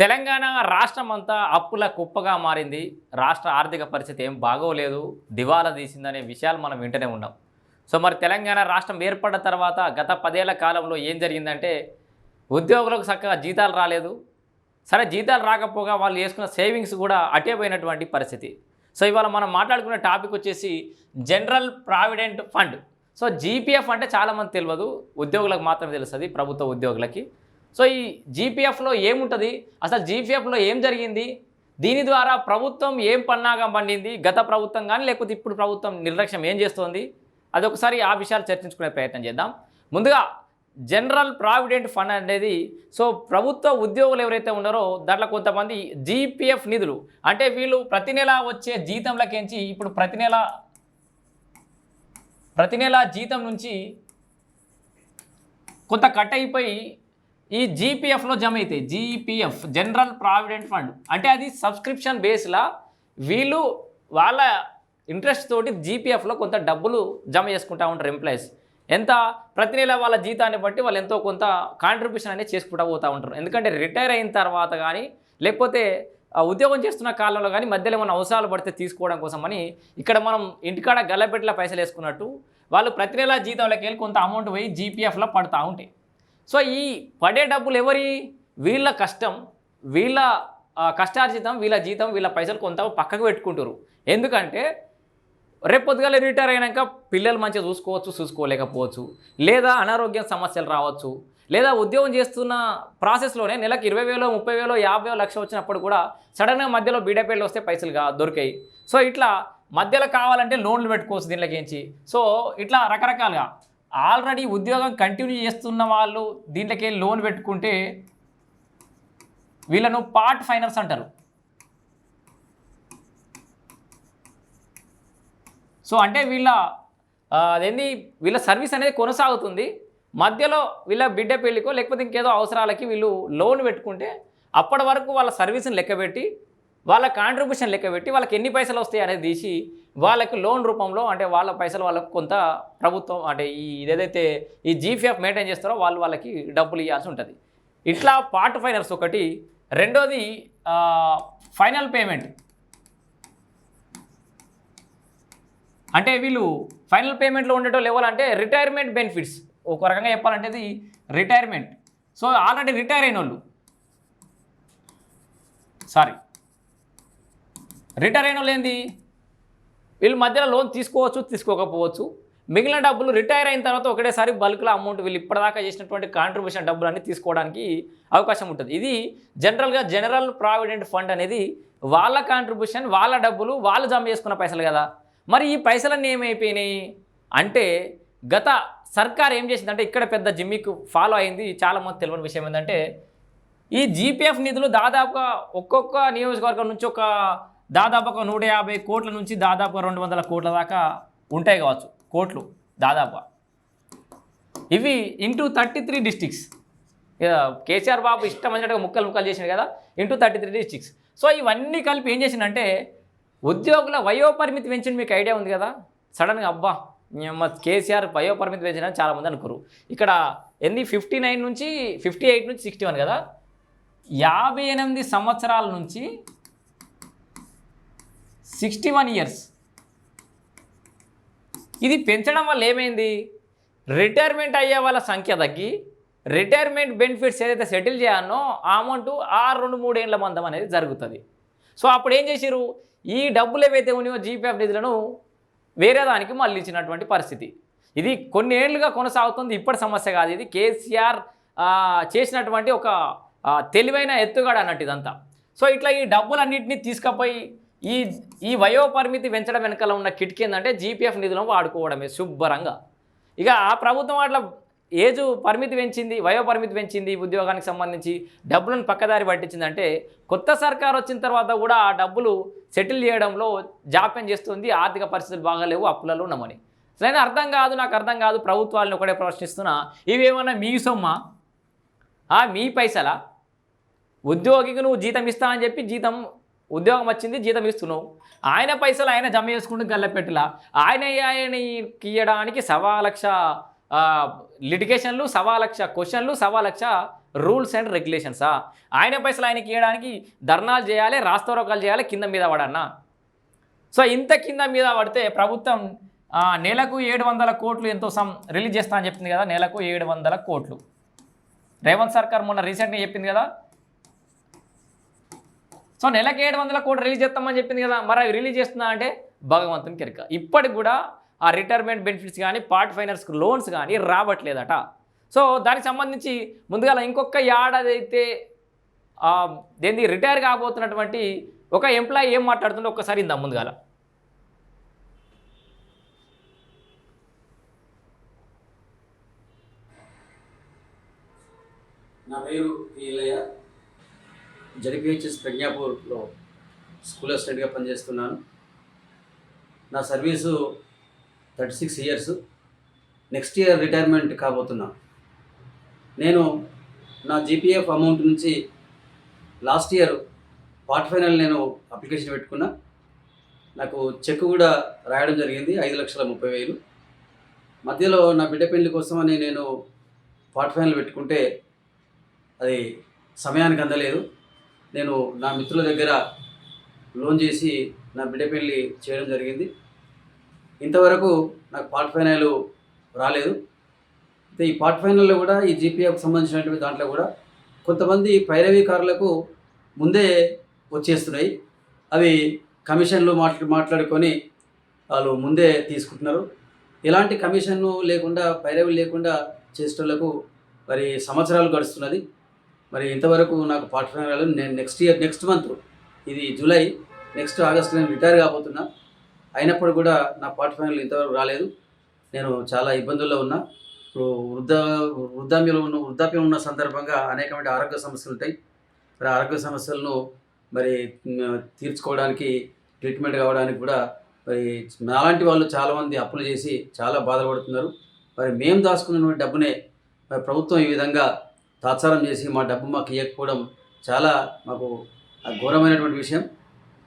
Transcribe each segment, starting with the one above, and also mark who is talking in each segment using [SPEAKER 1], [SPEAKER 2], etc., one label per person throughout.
[SPEAKER 1] తెలంగాణ రాష్ట్రం అంతా అప్పుల కుప్పగా మారింది. రాష్ట్ర ఆర్థిక పరిస్థితి ఏం బాగోలేదు. దివాలా తీసిందనే విషయాలు మనం వింటూనే ఉన్నాం. సో మరి తెలంగాణ రాష్ట్రం ఏర్పడిన తర్వాత గత పదేళ్ళ కాలంలో ఏం జరిగిందంటే ఉద్యోగులకు చక్కగా జీతాలు రాలేదు. సరే జీతాలు రాకపోగా వాళ్ళు వేసుకున్న సేవింగ్స్ కూడా అటే పోయినటువంటి పరిస్థితి. సో ఇవాళ మనం మాట్లాడుకునే టాపిక్ వచ్చేసి general provident fund. So GPF అంటే చాలామంది తెలియదు. ఉద్యోగులకు మాత్రమే తెలుస్తుంది ప్రభుత్వ ఉద్యోగులకి. సో ఈ జీపీఎఫ్లో ఏముంటుంది? అసలు జీపీఎఫ్లో ఏం జరిగింది? దీని ద్వారా ప్రభుత్వం ఏం పన్నాగం పండింది? గత ప్రభుత్వం కానీ లేకపోతే ఇప్పుడు ప్రభుత్వం నిర్లక్ష్యం ఏం చేస్తోంది? అది ఒకసారి ఆ విషయాలు చర్చించుకునే ప్రయత్నం చేద్దాం. ముందుగా జనరల్ ప్రావిడెంట్ ఫండ్ అనేది సో ప్రభుత్వ ఉద్యోగులు ఎవరైతే ఉన్నారో దాంట్లో కొంతమంది జీపీఎఫ్ నిధులు అంటే వీళ్ళు ప్రతి నెల వచ్చే జీతంలకించి ఇప్పుడు ప్రతి నెల ప్రతి నెల జీతం నుంచి కొంత కట్ అయిపోయి ఈ జీపీఎఫ్లో జమ అవుతాయి జీపీఎఫ్ జనరల్ ప్రావిడెంట్ ఫండ్ అంటే అది సబ్స్క్రిప్షన్ బేస్లా వీళ్ళు వాళ్ళ ఇంట్రెస్ట్ తోటి జీపీఎఫ్లో కొంత డబ్బులు జమ చేసుకుంటూ ఉంటారు ఎంప్లాయీస్ ఎంత? ప్రతి నెల వాళ్ళ జీతాన్ని బట్టి వాళ్ళు ఎంతో కొంత కాంట్రిబ్యూషన్ అనేది చేసుకుంటూ పోతూ ఉంటారు. ఎందుకంటే రిటైర్ అయిన తర్వాత కానీ లేకపోతే ఉద్యోగం చేస్తున్న కాలంలో కానీ మధ్యలో ఏమైనా అవసరాలు పడితే తీసుకోవడం కోసమని ఇక్కడ మనం ఇంటికాడ గల్లబెట్ల పైసలు వేసుకున్నట్టు వాళ్ళు ప్రతి నెల జీతంలోకి వెళ్ళి కొంత అమౌంట్ పోయి జీపీఎఫ్లో పడుతూ ఉంటాయి సో ఈ పడే డబ్బులు ఎవరి? వీళ్ళ కష్టం వీళ్ళ కష్టార్జితం వీళ్ళ జీతం వీళ్ళ పైసలు కొంత పక్కకు పెట్టుకుంటారు ఎందుకంటే రేపు రిటైర్ అయినాక పిల్లలు మంచిగా చూసుకోవచ్చు చూసుకోలేకపోవచ్చు. లేదా అనారోగ్య సమస్యలు రావచ్చు. లేదా ఉద్యోగం చేస్తున్న ప్రాసెస్లోనే నెలకు ఇరవై వేలో ముప్పై వేలో యాభై వేలో లక్ష వచ్చినప్పుడు కూడా సడన్గా మధ్యలో బీడపేళ్ళు వస్తే పైసలు దొరికాయి. సో ఇట్లా మధ్యలో కావాలంటే లోన్లు పెట్టుకోవచ్చు దీనిలోకించి సో ఇట్లా రకరకాలుగా ఆల్రెడీ ఉద్యోగం కంటిన్యూ చేస్తున్న వాళ్ళు దీంట్లోకి లోన్ పెట్టుకుంటే వీళ్ళను పార్ట్ ఫైనర్స్ అంటారు. సో అంటే వీళ్ళ అదేంది వీళ్ళ సర్వీస్ అనేది కొనసాగుతుంది. మధ్యలో వీళ్ళ బిడ్డ పెళ్ళికో లేకపోతే ఇంకేదో అవసరాలకి వీళ్ళు లోన్ పెట్టుకుంటే అప్పటి వరకు వాళ్ళ సర్వీస్ని లెక్కబెట్టి వాళ్ళ కాంట్రిబ్యూషన్ లెక్కబెట్టి వాళ్ళకి ఎన్ని పైసలు వస్తాయి అనేది తీసి వాళ్ళకి లోన్ రూపంలో అంటే వాళ్ళ పైసలు వాళ్ళకు కొంత ప్రభుత్వం అంటే ఈ ఏదైతే ఈ జీపీఎఫ్ మెయింటైన్ చేస్తారో వాళ్ళు వాళ్ళకి డబ్బులు ఇవ్వాల్సి ఉంటుంది. ఇట్లా పార్ట్ ఫైనర్స్ ఒకటి. రెండోది ఫైనల్ పేమెంట్ అంటే వీళ్ళు ఫైనల్ పేమెంట్లో ఉండేటో లెవెల్ అంటే రిటైర్మెంట్ బెనిఫిట్స్ ఒక రకంగా చెప్పాలంటే ఇది రిటైర్మెంట్ సో ఆల్రెడీ రిటైర్ అయిన వాళ్ళు సారీ రిటైర్ అయిన లేనిది వీళ్ళు మధ్యలో లోన్ తీసుకోవచ్చు తీసుకోకపోవచ్చు. మిగిలిన డబ్బులు రిటైర్ అయిన తర్వాత ఒకటేసారి బల్క్లో అమౌంట్ వీళ్ళు ఇప్పటిదాకా చేసినటువంటి కాంట్రిబ్యూషన్ డబ్బులు తీసుకోవడానికి అవకాశం ఉంటుంది. ఇది జనరల్గా జనరల్ ప్రావిడెంట్ ఫండ్ అనేది వాళ్ళ కాంట్రిబ్యూషన్ వాళ్ళ డబ్బులు వాళ్ళు జమ చేసుకున్న పైసలు కదా. మరి ఈ పైసలన్నీ ఏమైపోయినాయి? అంటే గత సర్కార్ ఏం చేసిందంటే ఇక్కడ పెద్ద జిమ్మిక్ ఫాలో అయింది. చాలామంది తెలియని విషయం ఏంటంటే ఈ జీపీఎఫ్ నిధులు దాదాపుగా ఒక్కొక్క నియోజకవర్గం నుంచి ఒక దాదాపు ఒక నూట యాభై కోట్ల నుంచి దాదాపు రెండు వందల కోట్ల దాకా ఉంటాయి కావచ్చు కోట్లు దాదాపుగా ఇవి into thirty three districts. KCR బాబు ఇష్టం వచ్చినట్టుగా ముక్కలు ముక్కలు చేసిండు కదా into thirty three districts. So ఇవన్నీ కలిపి ఏం చేసిందంటే ఉద్యోగుల వయోపరిమితి పెంచింది మీకు ఐడియా ఉంది కదా? సడన్గా అబ్బా మా కేసీఆర్ వయోపరిమితి పెంచిన చాలామంది అనుకోరు. ఇక్కడ ఎన్ని ఫిఫ్టీ నైన్ నుంచి ఫిఫ్టీ ఎయిట్ నుంచి సిక్స్టీ వన్ కదా? యాభై ఎనిమిది సంవత్సరాల నుంచి సిక్స్టీ వన్ ఇయర్స్. ఇది పెంచడం వల్ల ఏమైంది? రిటైర్మెంట్ అయ్యే వాళ్ళ సంఖ్య తగ్గి రిటైర్మెంట్ బెనిఫిట్స్ ఏదైతే సెటిల్ చేయాలనో ఆ అమౌంట్ ఆ రెండు మూడేళ్ళ మందం అనేది జరుగుతుంది. సో అప్పుడు ఏం చేశారు ఈ డబ్బులు ఏవైతే ఉన్నాయో జీపీఎఫ్ నిధులను వేరే దానికి మళ్ళించినటువంటి పరిస్థితి. ఇది కొన్ని ఏళ్ళుగా కొనసాగుతుంది ఇప్పటి సమస్య కాదు ఇది. కేసీఆర్ చేసినటువంటి ఒక తెలివైన ఎత్తుగాడు అన్నట్టు ఇదంతా. సో ఇట్లా ఈ డబ్బులన్నింటినీ తీసుకపోయి ఈ ఈ వయోపరిమితి పెంచడం వెనకాల ఉన్న కిటికీ ఏంటంటే జీపీఎఫ్ నిధులను వాడుకోవడమే శుభ్రంగా. ఇక ఆ ప్రభుత్వం అట్లా ఏజ్ పరిమితి పెంచింది వయో పరిమితి పెంచింది ఉద్యోగానికి సంబంధించి డబ్బులను పక్కదారి పట్టించిందంటే కొత్త సర్కార్ వచ్చిన తర్వాత కూడా ఆ డబ్బులు సెటిల్ చేయడంలో జాప్యం చేస్తుంది ఆర్థిక పరిస్థితులు బాగాలేవు అప్పులలో ఉన్నామని. అసలు అర్థం కాదు నాకు అర్థం కాదు ప్రభుత్వాలను ఒకటే ప్రశ్నిస్తున్నా. ఇవేమన్నా మీ సొమ్మా మీ పైసలా? ఉద్యోగికి నువ్వు జీతం ఇస్తా అని చెప్పి జీతం ఉద్యోగం వచ్చింది జీతం ఇస్తున్నావు. ఆయన పైసలు ఆయన జమ చేసుకుంటూ గల్లపెట్టలా ఆయన ఆయనకి ఇయ్యడానికి సవా లక్ష లిటిగేషన్లు సవా లక్ష క్వశ్చన్లు సవా లక్ష రూల్స్ అండ్ రెగ్యులేషన్సా ఆయన పైసలు ఆయనకి ఇవ్వడానికి ధర్నాలు చేయాలి రాస్తారోకాలు చేయాలి కింద మీద పడన్నా? సో ఇంత కింద మీద పడితే ప్రభుత్వం నెలకు ఏడు వందల కోట్లు ఎంతో సమ్ రిలీజ్ చేస్తా అని చెప్పింది కదా నెలకు ఏడు వందల కోట్లు. రేవంత్ సర్కార్ మొన్న రీసెంట్గా చెప్పింది కదా సో నెలకి ఏడు వందల కోట్లు రిలీజ్ చేస్తామని చెప్పింది కదా మరి అవి రిలీజ్ చేస్తుందా అంటే భగవంతుని కెరక. ఇప్పటికి కూడా ఆ రిటైర్మెంట్ బెనిఫిట్స్ కానీ పార్ట్ ఫైనాన్స్కి లోన్స్ కానీ రావట్లేదట. సో దానికి సంబంధించి ముందుగా ఇంకొక ఏడాది అయితే దేని దేన్ని రిటైర్ కాబోతున్నటువంటి ఒక ఎంప్లాయీ ఏం మాట్లాడుతుందో ఒక్కసారి ఇందా ముందుగాల.
[SPEAKER 2] నా పేరు ఈలయ్య. జడిపిహెచ్ఎస్ ప్రజ్ఞాపూర్లో స్కూల్ అసిస్టెంట్గా పనిచేస్తున్నాను. నా service thirty six years. Next year retirement కాబోతున్నా. నేను నా జీపీఎఫ్ అమౌంట్ నుంచి లాస్ట్ ఇయర్ పార్ట్ ఫైనల్ నేను అప్లికేషన్ పెట్టుకున్నా. నాకు చెక్ కూడా రాయడం జరిగింది ఐదు లక్షల ముప్పై వేలు. మధ్యలో నా బిడ్డ పెళ్ళి కోసమని నేను పార్ట్ ఫైనల్ పెట్టుకుంటే అది సమయానికి అందలేదు. నేను నా మిత్రుల దగ్గర లోన్ చేసి నా బిడ్డ పెళ్ళి చేయడం జరిగింది. ఇంతవరకు నాకు పార్ట్ ఫైనల్ రాలేదు. అయితే ఈ పార్ట్ ఫైనల్లో కూడా ఈ జీపీఎఫ్ సంబంధించినటువంటి దాంట్లో కూడా కొంతమంది పైరవీకారులకు ముందే వచ్చేస్తున్నాయి. అవి కమిషన్లు మాట్లా మాట్లాడుకొని వాళ్ళు ముందే తీసుకుంటున్నారు. ఎలాంటి కమిషన్ను లేకుండా పైరవి లేకుండా చేసేటోళ్ళకు మరి సంవత్సరాలు గడుస్తున్నది. మరి ఇంతవరకు నాకు పార్ట్ రాలేదు. నేను నెక్స్ట్ ఇయర్ నెక్స్ట్ మంత్ ఇది జూలై నెక్స్ట్ ఆగస్ట్ నేను రిటైర్ కాబోతున్నా. అయినప్పుడు కూడా నా పార్ట్ ఇంతవరకు రాలేదు. నేను చాలా ఇబ్బందుల్లో ఉన్నా. ఇప్పుడు వృద్ధ వృద్ధాప్యంలో ఉన్న వృద్ధాప్యం ఉన్న సందర్భంగా అనేకమైన ఆరోగ్య సమస్యలు ఉంటాయి. మరి ఆరోగ్య సమస్యలను మరి తీర్చుకోవడానికి ట్రీట్మెంట్ కావడానికి కూడా మరి నాలాంటి వాళ్ళు చాలామంది అప్పులు చేసి చాలా బాధపడుతున్నారు మరి మేము దాచుకున్నటువంటి డబ్బునే మరి ప్రభుత్వం ఈ విధంగా తాత్సారం చేసి మా డబ్బు మాకు ఇవ్వకపోవడం చాలా మాకు ఘోరమైనటువంటి విషయం.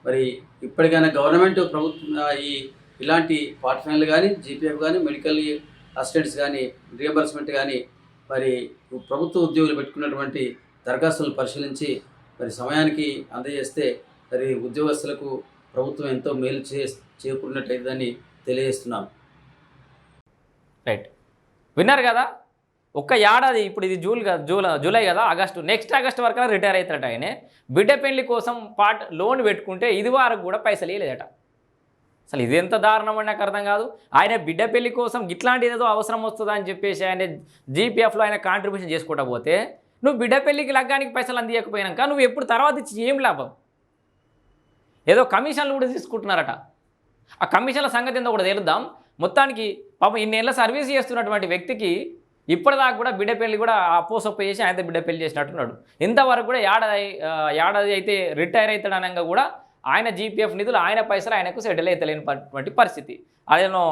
[SPEAKER 2] మరి ఇప్పటికైనా గవర్నమెంట్ ప్రభుత్వం ఈ ఇలాంటి పార్ట్ కానీ జీపీఎఫ్ కానీ మెడికల్ అసిస్టెంట్స్ కానీ రియంబర్స్మెంట్ కానీ మరి ప్రభుత్వ ఉద్యోగులు పెట్టుకున్నటువంటి దరఖాస్తులను పరిశీలించి మరి సమయానికి అందజేస్తే మరి ఉద్యోగస్తులకు ప్రభుత్వం ఎంతో మేలు చే చేకూరినట్టయితుందని తెలియజేస్తున్నాను.
[SPEAKER 1] రైట్. విన్నారు కదా? ఒక్క ఏడాది ఇప్పుడు ఇది జూల్ కదా జూల జూలై కదా ఆగస్టు. నెక్స్ట్ ఆగస్ట్ వరకు రిటైర్ అవుతాడట ఆయన. బిడ్డ పెళ్ళి కోసం పార్ట్ లోన్ పెట్టుకుంటే ఇది వరకు కూడా పైసలు ఇవ్వలేదట అసలు ఇది ఎంత దారుణం అని నాకు అర్థం కాదు. ఆయన బిడ్డ పెళ్ళి కోసం ఇట్లాంటిది ఏదో అవసరం వస్తుందా అని చెప్పేసి ఆయన జీపీఎఫ్లో ఆయన కాంట్రిబ్యూషన్ చేసుకుంటా పోతే నువ్వు బిడ్డ పెళ్ళికి లగ్గానికి పైసలు అందియకపోయినాక నువ్వు ఎప్పుడు తర్వాత ఇచ్చి ఏం లాభం? ఏదో కమిషన్లు కూడా తీసుకుంటున్నారట. ఆ కమిషన్ల సంగతి ఏందో కూడా తెలుద్దాం. మొత్తానికి పాపం ఇన్నేళ్ళ సర్వీస్ చేస్తున్నటువంటి వ్యక్తికి ఇప్పటిదాకా కూడా బిడ్డ పెళ్ళి కూడా అపోసొప్ప చేసి ఆయన బిడ్డ పెళ్ళి చేసినట్టున్నాడు. ఇంతవరకు కూడా ఏడాది ఏడాది అయితే రిటైర్ అవుతాడు అనగా కూడా ఆయన జీపీఎఫ్ నిధులు ఆయన పైసలు ఆయనకు సెటిల్ అవుతలేనటువంటి పరిస్థితి. అదేనో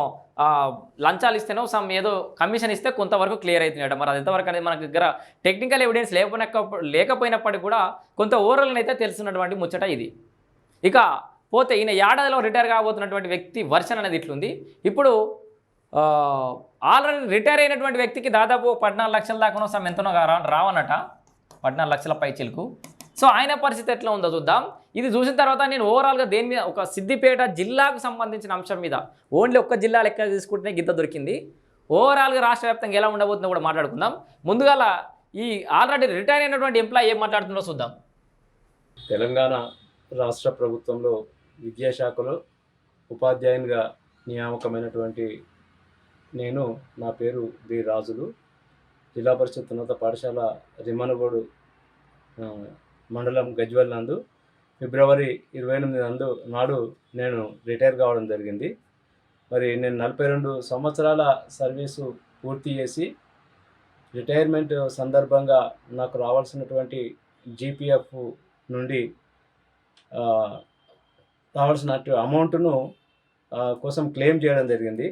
[SPEAKER 1] లంచాలు ఇస్తేనో సమ్ ఏదో కమిషన్ ఇస్తే కొంతవరకు క్లియర్ అవుతున్నాడు మరి అది ఎంతవరకు అనేది మన దగ్గర టెక్నికల్ ఎవిడెన్స్ లేకపోయినా లేకపోయినప్పటికీ కూడా కొంత ఓవరాల్ అయితే తెలుసున్నటువంటి ముచ్చట ఇది. ఇక పోతే ఈయన ఏడాదిలో రిటైర్ కాబోతున్నటువంటి వ్యక్తి వర్షన్ అనేది ఇట్లుంది. ఇప్పుడు ఆల్రెడీ రిటైర్ అయినటువంటి వ్యక్తికి దాదాపు పద్నాలుగు లక్షల దాకా సమ్ ఎంతనో రా- పద్నాలుగు లక్షల పైచీలకు సో ఆయన పరిస్థితి ఎట్లా ఉందో చూద్దాం. ఇది చూసిన తర్వాత నేను ఓవరాల్గా దేని మీద ఒక సిద్దిపేట జిల్లాకు సంబంధించిన అంశం మీద ఓన్లీ ఒక్క జిల్లా లెక్క తీసుకుంటేనే గిద్ద దొరికింది. ఓవరాల్గా రాష్ట్ర వ్యాప్తంగా ఎలా ఉండబోతుందో కూడా మాట్లాడుకుందాం. ముందుగా ఈ ఆల్రెడీ రిటైర్ అయినటువంటి ఎంప్లాయీ ఏం మాట్లాడుతుందో చూద్దాం.
[SPEAKER 3] తెలంగాణ రాష్ట్ర ప్రభుత్వంలో విద్యాశాఖలో ఉపాధ్యాయునిగా నియామకమైనటువంటి నేను నా పేరు బి రాజులు. జిల్లా పరిషత్ ఉన్నత పాఠశాల రిమనగోడు మండలం గజ్వల్ నందు ఫిబ్రవరి ఇరవై ఎనిమిది నందు నాడు నేను రిటైర్ కావడం జరిగింది. మరి నేను నలభై రెండు సంవత్సరాల సర్వీసు పూర్తి చేసి రిటైర్మెంట్ సందర్భంగా నాకు రావాల్సినటువంటి జీపీఎఫ్ నుండి ఆ, రావాల్సిన అమౌంట్ను కోసం క్లెయిమ్ చేయడం జరిగింది.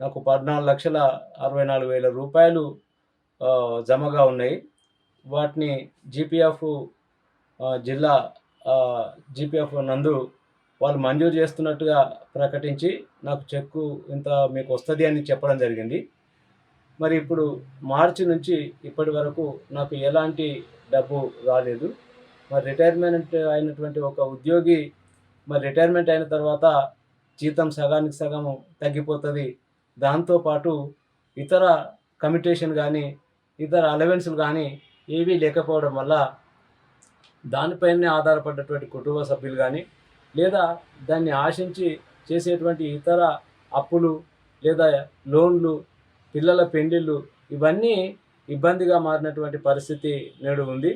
[SPEAKER 3] నాకు పద్నాలుగు లక్షల అరవై నాలుగు వేల రూపాయలు జమగా ఉన్నాయి. వాటిని జీపీఎఫ్ జిల్లా జీపీఎఫ్ నందు వాళ్ళు మంజూరు చేస్తున్నట్టుగా ప్రకటించి నాకు చెక్కు ఇంత మీకు వస్తుంది అని చెప్పడం జరిగింది. మరి ఇప్పుడు మార్చి నుంచి ఇప్పటి వరకు నాకు ఎలాంటి డబ్బు రాలేదు. మరి రిటైర్మెంట్ అయినటువంటి ఒక ఉద్యోగి మరి రిటైర్మెంట్ అయిన తర్వాత జీతం సగానికి సగము తగ్గిపోతుంది. దాంతోపాటు ఇతర కమిటేషన్ కానీ ఇతర అలవెన్స్లు కానీ ఏవీ లేకపోవడం వల్ల దానిపైనే ఆధారపడ్డటువంటి కుటుంబ సభ్యులు కానీ లేదా దాన్ని ఆశించి చేసేటువంటి ఇతర అప్పులు లేదా లోన్లు పిల్లల పెండిళ్ళు ఇవన్నీ ఇబ్బందిగా మారినటువంటి పరిస్థితి నేడు ఉంది.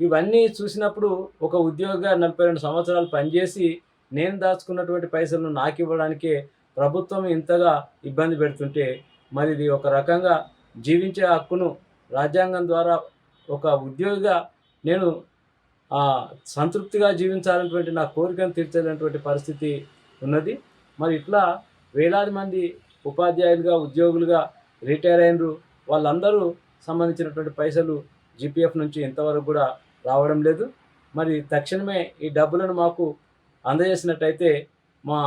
[SPEAKER 3] ఇవన్నీ చూసినప్పుడు ఒక ఉద్యోగిగా నలభై రెండు సంవత్సరాలు పనిచేసి నేను దాచుకున్నటువంటి పైసలను నాకు ఇవ్వడానికే ప్రభుత్వం ఇంతగా ఇబ్బంది పెడుతుంటే మరి ఇది ఒక రకంగా జీవించే హక్కును రాజ్యాంగం ద్వారా ఒక ఉద్యోగిగా నేను సంతృప్తిగా జీవించాలనేటువంటి నా కోరికను తీర్చలేనటువంటి పరిస్థితి ఉన్నది. మరి ఇట్లా వేలాది మంది ఉపాధ్యాయులుగా ఉద్యోగులుగా రిటైర్ అయినరు. వాళ్ళందరూ సంబంధించినటువంటి పైసలు జీపీఎఫ్ నుంచి ఇంతవరకు కూడా రావడం లేదు. మరి తక్షణమే ఈ డబ్బులను మాకు అందజేసినట్టయితే మా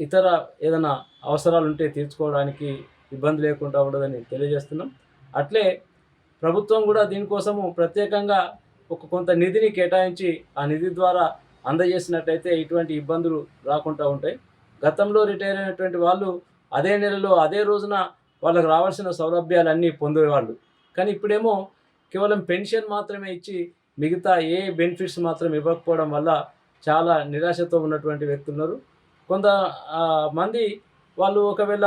[SPEAKER 3] ఇతర ఏదైనా అవసరాలు ఉంటే తీర్చుకోవడానికి ఇబ్బంది లేకుండా ఉండదని తెలియజేస్తున్నాం. అట్లే ప్రభుత్వం కూడా దీనికోసము ప్రత్యేకంగా ఒక కొంత నిధిని కేటాయించి ఆ నిధి ద్వారా అందజేసినట్టయితే ఇటువంటి ఇబ్బందులు రాకుండా ఉంటాయి. గతంలో రిటైర్ అయినటువంటి వాళ్ళు అదే నెలలో అదే రోజున వాళ్ళకు రావాల్సిన సౌలభ్యాలన్నీ పొందేవాళ్ళు. కానీ ఇప్పుడేమో కేవలం పెన్షన్ మాత్రమే ఇచ్చి మిగతా ఏ బెనిఫిట్స్ మాత్రం ఇవ్వకపోవడం వల్ల చాలా నిరాశతో ఉన్నటువంటి వ్యక్తులు ఉన్నారు కొంత మంది వాళ్ళు ఒకవేళ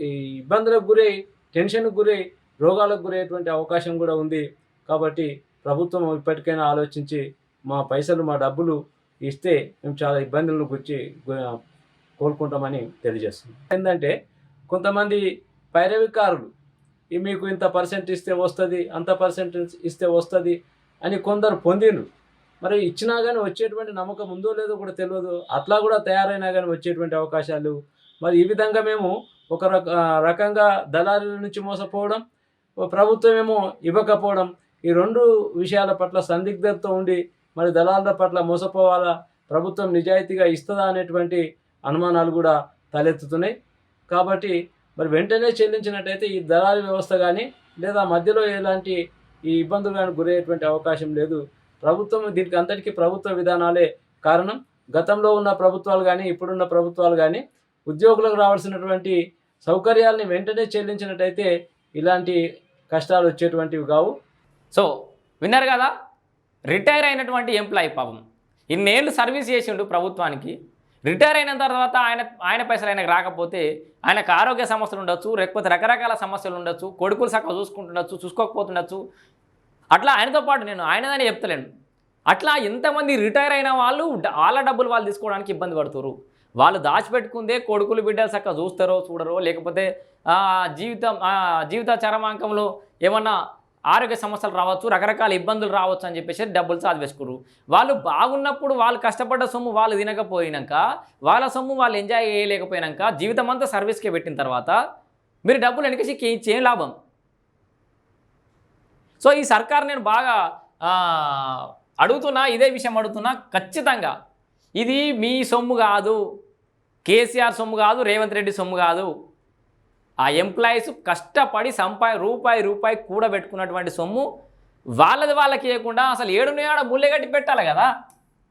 [SPEAKER 3] ఈ ఇబ్బందులకు గురై టెన్షన్కు గురై రోగాలకు గురయ్యేటువంటి అవకాశం కూడా ఉంది. కాబట్టి ప్రభుత్వం ఇప్పటికైనా ఆలోచించి మా పైసలు మా డబ్బులు ఇస్తే మేము చాలా ఇబ్బందులను గురించి కోలుకుంటామని తెలియజేస్తున్నాం. ఏంటంటే కొంతమంది పైరవికారులు ఈ మీకు ఇంత పర్సెంట్ ఇస్తే వస్తుంది అంత పర్సెంట్ ఇస్తే వస్తుంది అని కొందరు పొందిండ్రు మరి ఇచ్చినా కానీ వచ్చేటువంటి నమ్మకం ఉందో లేదో కూడా తెలియదు అట్లా కూడా తయారైనా కానీ వచ్చేటువంటి అవకాశాలు. మరి ఈ విధంగా మేము ఒక రక రకంగా దళారుల నుంచి మోసపోవడం ప్రభుత్వం ఏమో ఇవ్వకపోవడం ఈ రెండు విషయాల పట్ల సందిగ్ధతతో ఉండి మరి దళారుల పట్ల మోసపోవాలా ప్రభుత్వం నిజాయితీగా ఇస్తుందా అనేటువంటి అనుమానాలు కూడా తలెత్తుతున్నాయి. కాబట్టి మరి వెంటనే చెల్లించినట్టయితే ఈ దళారీ వ్యవస్థ కానీ లేదా మధ్యలో ఎలాంటి ఈ ఇబ్బందులు కానీ గురయ్యేటువంటి అవకాశం లేదు. ప్రభుత్వం దీనికి అంతటికీ ప్రభుత్వ విధానాలే కారణం. గతంలో ఉన్న ప్రభుత్వాలు కానీ ఇప్పుడున్న ప్రభుత్వాలు కానీ ఉద్యోగులకు రావాల్సినటువంటి సౌకర్యాలని వెంటనే చెల్లించినట్టయితే ఇలాంటి కష్టాలు వచ్చేటువంటివి కావు.
[SPEAKER 1] సో విన్నారు కదా? రిటైర్ అయినటువంటి ఎంప్లాయీ పాపం. ఇన్నేళ్ళు సర్వీస్ చేసిండు ప్రభుత్వానికి. రిటైర్ అయిన తర్వాత ఆయన ఆయన పైసలు ఆయనకు రాకపోతే ఆయనకు ఆరోగ్య సమస్యలు ఉండొచ్చు లేకపోతే రకరకాల సమస్యలు ఉండొచ్చు కొడుకులు సక్క చూసుకుంటుండొచ్చు చూసుకోకపోతుండొచ్చు. అట్లా ఆయనతో పాటు నేను ఆయనదని చెప్తలేను. అట్లా ఎంతమంది రిటైర్ అయిన వాళ్ళు వాళ్ళ డబ్బులు వాళ్ళు తీసుకోవడానికి ఇబ్బంది పడుతున్నారు వాళ్ళు దాచిపెట్టుకుందే కొడుకులు బిడ్డలు చక్కగా చూస్తారో చూడరో లేకపోతే జీవితం జీవిత చరమాంకంలో ఏమన్నా ఆరోగ్య సమస్యలు రావచ్చు రకరకాల ఇబ్బందులు రావచ్చు అని చెప్పేసి డబ్బులు చదివేసుకురు వాళ్ళు బాగున్నప్పుడు వాళ్ళు కష్టపడ్డ సొమ్ము వాళ్ళు తినకపోయినాక వాళ్ళ సొమ్ము వాళ్ళు ఎంజాయ్ చేయలేకపోయినాక జీవితం అంతా సర్వీస్కే పెట్టిన తర్వాత మీరు డబ్బులు వెనకేసి ఇచ్చే లాభం. సో ఈ సర్కార్ నేను బాగా అడుగుతున్నా ఇదే విషయం అడుగుతున్నా ఖచ్చితంగా ఇది మీ సొమ్ము కాదు కేసీఆర్ సొమ్ము కాదు రేవంత్ రెడ్డి సొమ్ము కాదు. ఆ ఎంప్లాయీస్ కష్టపడి సంపాయి రూపాయి రూపాయి కూడబెట్టుకున్నటువంటి సొమ్ము వాళ్ళది వాళ్ళకి ఇవ్వకుండా అసలు ఏడున్నాయాడ ముల్లెగట్టి పెట్టాలి కదా.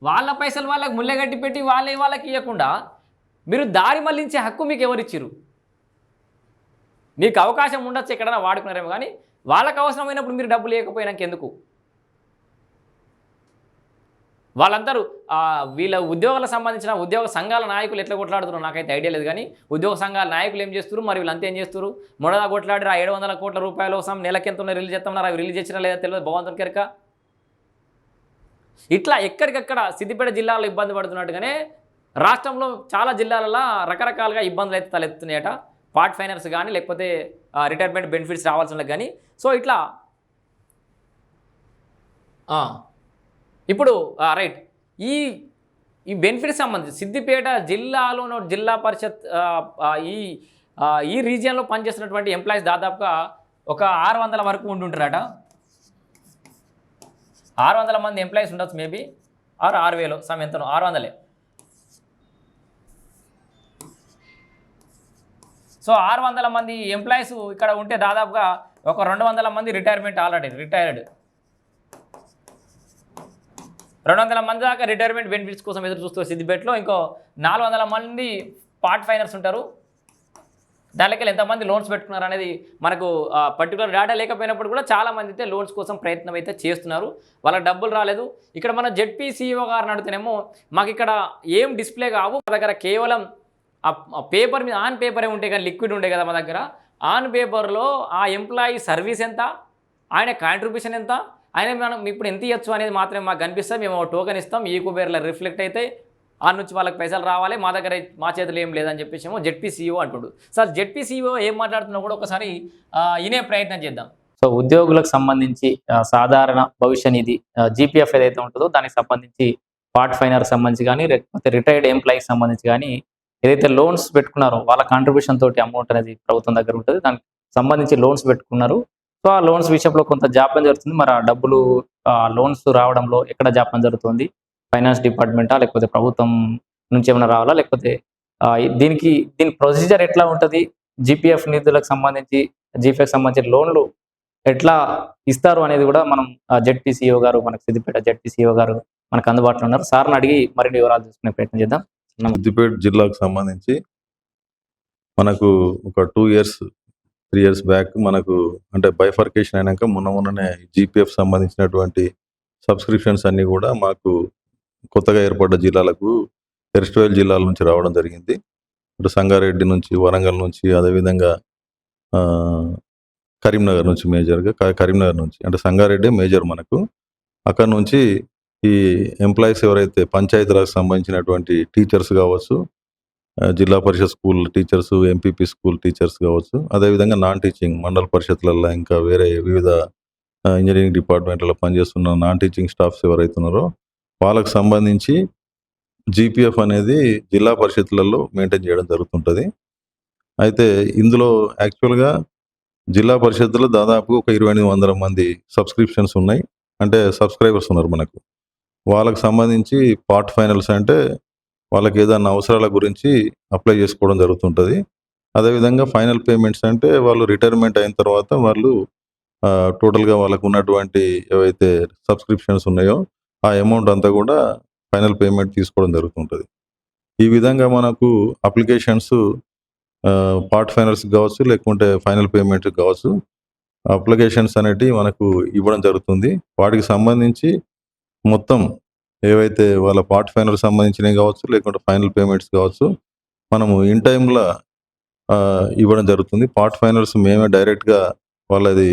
[SPEAKER 1] వాళ్ళ పైసలు వాళ్ళకి ముల్లెగట్టి పెట్టి వాళ్ళే వాళ్ళకి ఇవ్వకుండా మీరు దారి మళ్ళించే హక్కు మీకు ఎవరిచ్చిరు మీకు అవకాశం ఉండొచ్చు ఎక్కడైనా వాడుకున్నారేమో కానీ వాళ్ళకు అవసరమైనప్పుడు మీరు డబ్బు లేకపోయినాక ఎందుకు వాళ్ళందరూ వీళ్ళ ఉద్యోగాలకు సంబంధించిన ఉద్యోగ సంఘాల నాయకులు ఎట్లా కొట్లాడుతున్నారు? నాకైతే ఐడియా లేదు కానీ ఉద్యోగ సంఘాల నాయకులు ఏం చేస్తారు మరి వీళ్ళంతా ఏం చేస్తారు మొదట కొట్లాడి ఆ ఏడు వందల కోట్ల రూపాయల కోసం నెలకెంత ఎంత రిలీజ్ చేస్తున్నారు అవి రిలీజ్ చేసినా లేదా తెలియదు. భగవంతుని కెరక. ఇట్లా ఎక్కడికక్కడ సిద్దిపేట జిల్లాలో ఇబ్బంది పడుతున్నట్టుగానే రాష్ట్రంలో చాలా జిల్లాలలో రకరకాలుగా ఇబ్బందులు అయితే తలెత్తున్నాయట పార్ట్ ఫైనర్స్ కానీ లేకపోతే రిటైర్మెంట్ బెనిఫిట్స్ రావాల్సిన కానీ. సో ఇట్లా ఇప్పుడు రైట్ ఈ ఈ బెనిఫిట్స్ సంబంధించి సిద్దిపేట జిల్లాలో జిల్లా పరిషత్ ఈ ఈ రీజియన్లో పనిచేస్తున్నటువంటి ఎంప్లాయీస్ దాదాపుగా ఒక ఆరు వందల వరకు ఉంటుంటారట ఆరు వందల మంది ఎంప్లాయీస్ ఉండొచ్చు మేబీ ఆరు ఆరు వేలు సమ్ ఎంతనో ఆరు వందలే. సో ఆరు వందల మంది ఎంప్లాయీస్ ఇక్కడ ఉంటే దాదాపుగా ఒక రెండు వందల మంది రిటైర్మెంట్ ఆల్రెడీ రిటైర్డ్. రెండు వందల మంది దాకా రిటైర్మెంట్ బెనిఫిట్స్ కోసం ఎదురు చూస్తూ సిద్దిపేటలో ఇంకో నాలుగు వందల మంది పార్ట్ ఫైనర్స్ ఉంటారు. దానికి ఎంతమంది లోన్స్ పెట్టుకున్నారు అనేది మనకు పర్టికులర్ డేటా లేకపోయినప్పుడు కూడా చాలా మంది అయితే లోన్స్ కోసం ప్రయత్నం అయితే చేస్తున్నారు. వాళ్ళ డబ్బులు రాలేదు. ఇక్కడ మన జెడ్పీ సీఈఓ గారిని అడిగితేనేమో మాకు ఇక్కడ ఏం డిస్ప్లే కావు. మా దగ్గర కేవలం ఆ పేపర్ మీద ఆన్ పేపరే ఉంటే కానీ లిక్విడ్ ఉండే కదా మా దగ్గర. ఆన్ పేపర్లో ఆ ఎంప్లాయీ సర్వీస్ ఎంత? ఆయన కాంట్రిబ్యూషన్ ఎంత? ఆయన మనం ఇప్పుడు ఎంత ఇవ్వచ్చు అనేది మాత్రమే మాకు కనిపిస్తాం మేము టోకెన్ ఇస్తాం. ఈ కుబేర్లో రిఫ్లెక్ట్ అయితే ఆ నుంచి వాళ్ళకి పైసలు రావాలి. మా దగ్గర మా చేతిలో ఏం లేదని చెప్పేసి ఏమో అంటుడు. సార్ జెడ్పీసీఓ ఏం మాట్లాడుతున్నా కూడా ఒకసారి ఇనే ప్రయత్నం చేద్దాం. సో ఉద్యోగులకు సంబంధించి సాధారణ భవిష్య నిధి జీపీఎఫ్ ఏదైతే ఉంటుందో దానికి సంబంధించి పార్ట్ ఫైనర్ సంబంధించి కానీ లేకపోతే రిటైర్డ్ ఎంప్లాయీకి సంబంధించి కానీ ఏదైతే లోన్స్ పెట్టుకున్నారో వాళ్ళ కాంట్రిబ్యూషన్ తోటి అమౌంట్ అనేది ప్రభుత్వం దగ్గర ఉంటుంది దానికి సంబంధించి లోన్స్ పెట్టుకున్నారు. సో ఆ లోన్స్ విషయంలో కొంత జాప్యం జరుగుతుంది. మరి ఆ డబ్బులు ఆ లోన్స్ రావడంలో ఎక్కడ జాప్యం జరుగుతుంది? ఫైనాన్స్ డిపార్ట్మెంటా? లేకపోతే ప్రభుత్వం నుంచి ఏమైనా రావాలా? లేకపోతే దీనికి దీని ప్రొసీజర్ ఎట్లా ఉంటుంది? జీపీఎఫ్ నిధులకు సంబంధించి జీపీఎఫ్ సంబంధించి లోన్లు ఎట్లా ఇస్తారు అనేది కూడా మనం జడ్పీసీఓ గారు మనకు సిద్దిపేట జడ్పీసీఓ గారు మనకు అందుబాటులో ఉన్నారు. సార్ని అడిగి మరిన్ని వివరాలు తీసుకునే ప్రయత్నం చేద్దాం.
[SPEAKER 4] సిద్దిపేట జిల్లాకు సంబంధించి మనకు ఒక two years three years back మనకు అంటే బైఫర్కేషన్ అయినాక మొన్న మొన్ననే జీపీఎఫ్ సంబంధించినటువంటి సబ్స్క్రిప్షన్స్ అన్నీ కూడా మాకు కొత్తగా ఏర్పడ్డ జిల్లాలకు ఎరిస్టోయల్ జిల్లాల నుంచి రావడం జరిగింది. ఇటు సంగారెడ్డి నుంచి వరంగల్ నుంచి అదేవిధంగా ఆ, కరీంనగర్ నుంచి మేజర్గా కరీంనగర్ నుంచి అంటే సంగారెడ్డి మేజర్ మనకు. అక్కడ నుంచి ఈ ఎంప్లాయీస్ ఎవరైతే పంచాయతీరాజ్ సంబంధించినటువంటి టీచర్స్ కావచ్చు Zilla Parishad school teachers MPP school teachers కావచ్చు అదేవిధంగా నాన్ టీచింగ్ మండల పరిషత్లలో ఇంకా వేరే వివిధ ఇంజనీరింగ్ డిపార్ట్మెంట్లలో పనిచేస్తున్న నాన్ టీచింగ్ స్టాఫ్స్ ఎవరైతే ఉన్నారో వాళ్ళకు సంబంధించి జీపీఎఫ్ అనేది జిల్లా పరిషత్లలో మెయింటైన్ చేయడం జరుగుతుంటుంది. అయితే ఇందులో యాక్చువల్గా జిల్లా పరిషత్తులో దాదాపు ఒక ఇరవై ఎనిమిది వందల మంది సబ్స్క్రిప్షన్స్ ఉన్నాయి. అంటే సబ్స్క్రైబర్స్ ఉన్నారు మనకు. వాళ్ళకి సంబంధించి పార్ట్ ఫైనల్స్ అంటే వాళ్ళకి ఏదైనా అవసరాల గురించి అప్లై చేసుకోవడం జరుగుతుంటుంది. అదేవిధంగా ఫైనల్ పేమెంట్స్ అంటే వాళ్ళు రిటైర్మెంట్ అయిన తర్వాత వాళ్ళు టోటల్గా వాళ్ళకు ఉన్నటువంటి ఏవైతే సబ్స్క్రిప్షన్స్ ఉన్నాయో ఆ అమౌంట్ అంతా కూడా ఫైనల్ పేమెంట్ తీసుకోవడం జరుగుతుంటుంది. ఈ విధంగా మనకు అప్లికేషన్స్ పార్ట్ ఫైనల్స్ కావచ్చు లేకుంటే ఫైనల్ పేమెంట్ కావచ్చు అప్లికేషన్స్ అనేటివి మనకు ఇవ్వడం జరుగుతుంది. వాటికి సంబంధించి మొత్తం ఏవైతే వాళ్ళ పార్ట్ ఫైనల్ సంబంధించినవి కావచ్చు లేకుంటే ఫైనల్ పేమెంట్స్ కావచ్చు మనము ఇన్ టైంలో ఇవ్వడం జరుగుతుంది. పార్ట్ ఫైనల్స్ మేమే డైరెక్ట్గా వాళ్ళది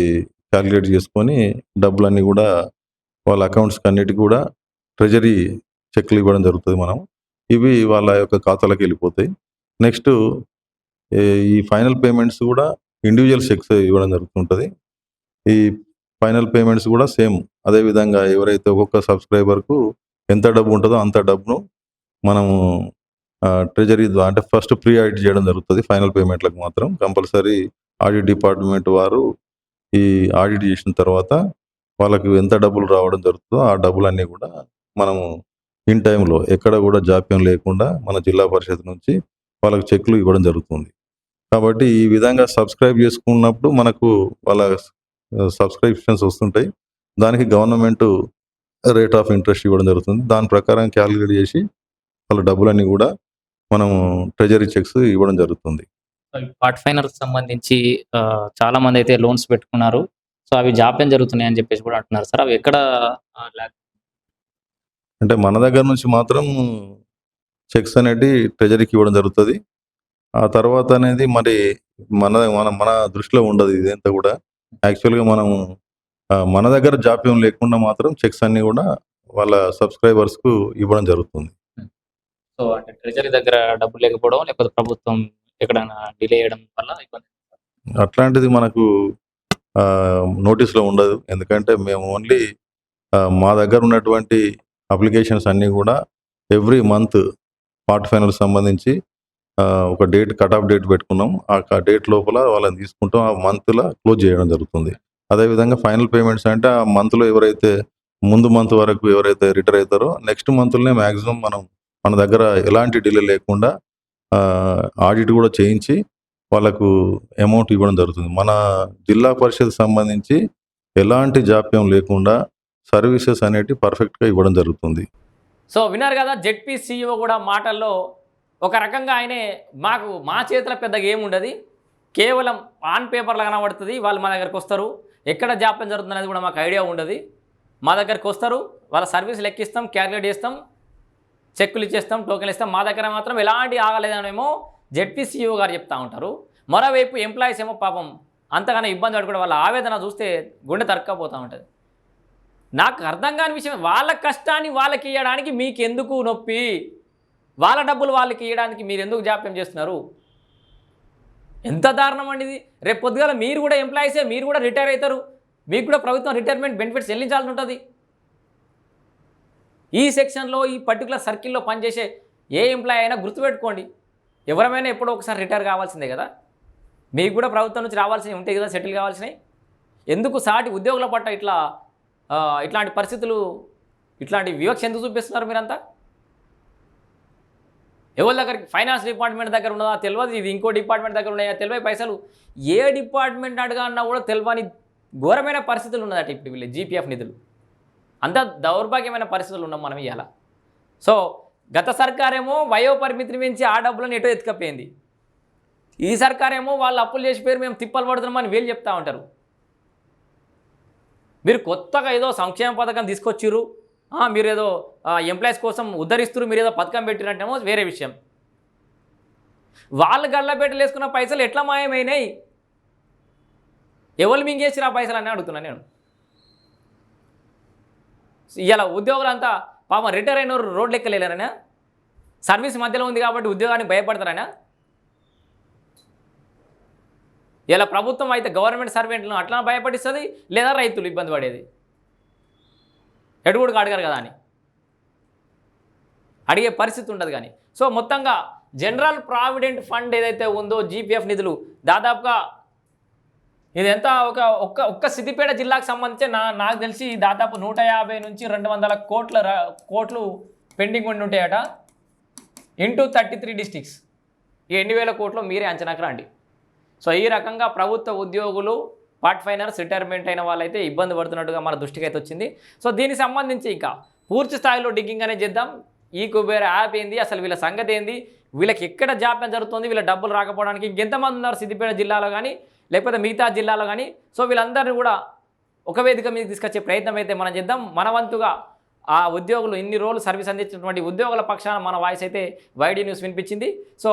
[SPEAKER 4] క్యాలిక్యులేట్ చేసుకొని డబ్బులన్నీ కూడా వాళ్ళ అకౌంట్స్కి అన్నిటికీ కూడా ట్రెజరీ చెక్లు ఇవ్వడం జరుగుతుంది మనం. ఇవి వాళ్ళ యొక్క ఖాతాలకు వెళ్ళిపోతాయి. నెక్స్ట్ ఈ ఫైనల్ పేమెంట్స్ కూడా ఇండివిజువల్ చెక్స్ ఇవ్వడం జరుగుతుంటుంది. ఈ ఫైనల్ పేమెంట్స్ కూడా సేమ్. అదే విధంగా ఎవరైతే ఒక్కొక్క సబ్స్క్రైబర్కు ఎంత డబ్బు ఉంటుందో అంత డబ్బును మనము ట్రెజరీ ద్వారా అంటే ఫస్ట్ ప్రీ ఆడిట్ చేయడం జరుగుతుంది ఫైనల్ పేమెంట్లకు మాత్రం. కంపల్సరీ ఆడిట్ డిపార్ట్మెంట్ వారు ఈ ఆడిట్ చేసిన తర్వాత వాళ్ళకి ఎంత డబ్బులు రావడం జరుగుతుందో ఆ డబ్బులన్నీ కూడా మనము ఇన్ టైంలో ఎక్కడ కూడా జాప్యం లేకుండా మన జిల్లా పరిషత్ నుంచి వాళ్ళకి చెక్లు ఇవ్వడం జరుగుతుంది. కాబట్టి ఈ విధంగా సబ్స్క్రైబ్ చేసుకున్నప్పుడు మనకు వాళ్ళ సబ్స్క్రిప్షన్స్ వస్తుంటాయి. దానికి గవర్నమెంట్ రేట్ ఆఫ్ ఇంట్రెస్ట్ ఇవ్వడం జరుగుతుంది. దాని ప్రకారం క్యాలిక్యులేట్ చేసి వాళ్ళ డబ్బులన్నీ కూడా మనము ట్రెజరీ చెక్స్ ఇవ్వడం జరుగుతుంది.
[SPEAKER 1] పార్ట్ ఫైనల్ సంబంధించి చాలా మంది అయితే లోన్స్ పెట్టుకున్నారు. సో అవి జాప్యం జరుగుతున్నాయి అని చెప్పేసి కూడా అంటున్నారు. సార్ అవి ఎక్కడ
[SPEAKER 4] అంటే మన దగ్గర నుంచి మాత్రం చెక్స్ అనేటి ట్రెజరీకి ఇవ్వడం జరుగుతుంది. ఆ తర్వాత అనేది మరి మన మన మన దృష్టిలో ఉండదు ఇదంతా కూడా. యాక్చువల్గా మనము ఆ, మన దగ్గర జాప్యం లేకుండా మాత్రం చెక్స్ అన్ని కూడా వాళ్ళ సబ్స్క్రైబర్స్కు ఇవ్వడం జరుగుతుంది.
[SPEAKER 1] సో అంటే ట్రెజరీ దగ్గర డబ్బులు లేకపోవడం లేకపోతే ప్రభుత్వం ఎక్కడైనా డిలే చేయడం వల్ల ఇబ్బంది.
[SPEAKER 4] అట్లాంటిది మనకు నోటీస్లో ఉండదు. ఎందుకంటే మేము ఓన్లీ మా దగ్గర ఉన్నటువంటి అప్లికేషన్స్ అన్నీ కూడా ఎవ్రీ మంత్ పార్ట్ ఫైనల్ సంబంధించి ఒక డేట్ కట్ ఆఫ్ డేట్ పెట్టుకున్నాం. ఆ డేట్ లోపల వాళ్ళని తీసుకుంటాం. ఆ మంత్లో క్లోజ్ చేయడం జరుగుతుంది. అదేవిధంగా ఫైనల్ పేమెంట్స్ అంటే ఆ మంత్లో ఎవరైతే ముందు మంత్ వరకు ఎవరైతే రిటైర్ అవుతారో నెక్స్ట్ మంత్లోనే మ్యాక్సిమం మనం మన దగ్గర ఎలాంటి డిలే లేకుండా ఆడిట్ కూడా చేయించి వాళ్ళకు అమౌంట్ ఇవ్వడం జరుగుతుంది. మన జిల్లా పరిషత్ సంబంధించి ఎలాంటి జాప్యం లేకుండా సర్వీసెస్ అనేటివి పర్ఫెక్ట్గా ఇవ్వడం జరుగుతుంది.
[SPEAKER 1] సో విన్నారు కదా జెడ్పీ సీఈఓ కూడా మాటల్లో ఒక రకంగా ఆయనే మాకు మా చేతిలో పెద్దగా ఏముండదు కేవలం ఆన్ పేపర్లో కనబడుతుంది. వాళ్ళు మా దగ్గరకు వస్తారు. ఎక్కడ జాప్యం జరుగుతుంది అనేది కూడా మాకు ఐడియా ఉండదు. మా దగ్గరకు వస్తారు. వాళ్ళ సర్వీస్ లెక్కిస్తాం క్యాలిక్యులేట్ చేస్తాం చెక్కులు ఇచ్చేస్తాం టోకెన్లు ఇస్తాం. మా దగ్గర మాత్రం ఎలాంటి ఆగలేదనేమో జెడ్పీసీఓ గారు చెప్తా ఉంటారు. మరోవైపు ఎంప్లాయీస్ ఏమో పాపం అంతగానో ఇబ్బంది పడుకోవడం వాళ్ళ ఆవేదన చూస్తే గుండె తరక్కపోతూ ఉంటుంది. నాకు అర్థం కాని విషయం వాళ్ళ కష్టాన్ని వాళ్ళకి ఇవ్వడానికి మీకు ఎందుకు నొప్పి? వాళ్ళ డబ్బులు వాళ్ళకి ఇవ్వడానికి మీరు ఎందుకు జాప్యం చేస్తున్నారు? ఎంత దారుణం అండి ఇది? రేపు పొద్దుగాల మీరు కూడా ఎంప్లాయీసే మీరు కూడా రిటైర్ అవుతారు. మీకు కూడా ప్రభుత్వం రిటైర్మెంట్ బెనిఫిట్స్ చెల్లించాల్సి ఉంటుంది. ఈ సెక్షన్లో ఈ పర్టికులర్ సర్కిల్లో పనిచేసే ఏ ఎంప్లాయీ అయినా గుర్తుపెట్టుకోండి. ఎవరమైనా ఎప్పుడో ఒకసారి రిటైర్ కావాల్సిందే కదా. మీకు కూడా ప్రభుత్వం నుంచి రావాల్సినవి ఉంటాయి కదా సెటిల్ కావాల్సినవి. ఎందుకు సాటి ఉద్యోగుల పట్ల ఇట్లా ఇట్లాంటి పరిస్థితులు ఇట్లాంటి వివక్ష ఎందుకు చూపిస్తున్నారు మీరంతా? ఎవరి దగ్గరికి ఫైనాన్స్ డిపార్ట్మెంట్ దగ్గర ఉన్నదా తెలియదు ఇది ఇంకో డిపార్ట్మెంట్ దగ్గర ఉన్నాయా తెలివై పైసలు. ఏ డిపార్ట్మెంట్ అడగా అన్నా కూడా తెలియని ఘోరమైన పరిస్థితులు ఉన్నదట ఇప్పుడు వీళ్ళు జీపీఎఫ్ నిధులు. అంత దౌర్భాగ్యమైన పరిస్థితులు ఉన్నాం మనం ఇవాళ సో గత సర్కారేమో వయో పరిమితిని మించి ఆ డబ్బులను ఎటో ఎత్తుకపోయింది. ఈ సర్కారేమో వాళ్ళు అప్పులు చేసి పేరు మేము తిప్పలు పడుతున్నామని వీళ్ళు చెప్తా ఉంటారు. మీరు కొత్తగా ఏదో సంక్షేమ పథకం తీసుకొచ్చిర్రు మీరు ఏదో ఎంప్లాయీస్ కోసం ఉద్ధరిస్తున్నారు మీరు ఏదో పథకం పెట్టినట్టేమో వేరే విషయం. వాళ్ళు గళ్ళబెట్టలు వేసుకున్న పైసలు ఎట్లా మాయమైనాయి? ఎవరు మింగేసిరు ఆ పైసలు అని అడుగుతున్నా నేను. ఇలా ఉద్యోగులంతా పాపం రిటైర్ అయిన రోడ్లు ఎక్కలేరనా సర్వీస్ మధ్యలో ఉంది కాబట్టి ఉద్యోగానికి భయపడతారనా? ఇలా ప్రభుత్వం అయితే గవర్నమెంట్ సర్వెంట్లను అట్లా భయపడిస్తుంది లేదా రైతులు ఇబ్బంది పడేది? ఎడుగుడుకు అడగరు కదా అని. అడిగే పరిస్థితి ఉండదు కానీ. సో మొత్తంగా జనరల్ ప్రావిడెంట్ ఫండ్ ఏదైతే ఉందో జీపీఎఫ్ నిధులు దాదాపుగా ఇది ఎంత? ఒక ఒక్క ఒక్క సిద్దిపేట జిల్లాకు సంబంధించి నా నాకు తెలిసి దాదాపు నూట యాభై నుంచి రెండు వందల కోట్ల కోట్లు పెండింగ్ ఉండి ఉంటాయట. Into thirty three districts. ఈ ఎన్ని వేల కోట్లు మీరే అంచనాకు రండి. సో ఈ రకంగా ప్రభుత్వ ఉద్యోగులు పార్ట్ ఫైనర్స్ రిటైర్మెంట్ అయిన వాళ్ళైతే ఇబ్బంది పడుతున్నట్టుగా మన దృష్టికి అయితే వచ్చింది. సో దీనికి సంబంధించి ఇంకా పూర్తి స్థాయిలో డిగ్గింగ్ అనేది చేద్దాం. ఈ కుబేర్ యాప్ ఏంది? అసలు వీళ్ళ సంగతి ఏంది? వీళ్ళకి ఎక్కడ జాప్యం జరుగుతుంది? వీళ్ళ డబ్బులు రాకపోవడానికి ఇంకెంతమంది ఉన్నారు సిద్దిపేట జిల్లాలో కానీ లేకపోతే మిగతా జిల్లాలో కానీ? సో వీళ్ళందరినీ కూడా ఒక వేదిక మీద తీసుకొచ్చే ప్రయత్నం అయితే మనం చేద్దాం. మన వంతుగా ఆ ఉద్యోగులు ఇన్ని రోజులు సర్వీస్ అందించినటువంటి ఉద్యోగుల పక్షాన మన వాయిస్ అయితే వైడీ న్యూస్ వినిపించింది. సో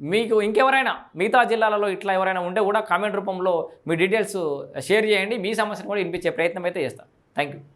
[SPEAKER 1] మీకు ఇంకెవరైనా మిగతా జిల్లాలలో ఇట్లా ఎవరైనా ఉంటే కూడా కామెంట్ రూపంలో మీ డీటెయిల్స్ షేర్ చేయండి. మీ సమస్యను కూడా వినిపించే ప్రయత్నం అయితే చేస్తాను థ్యాంక్ యూ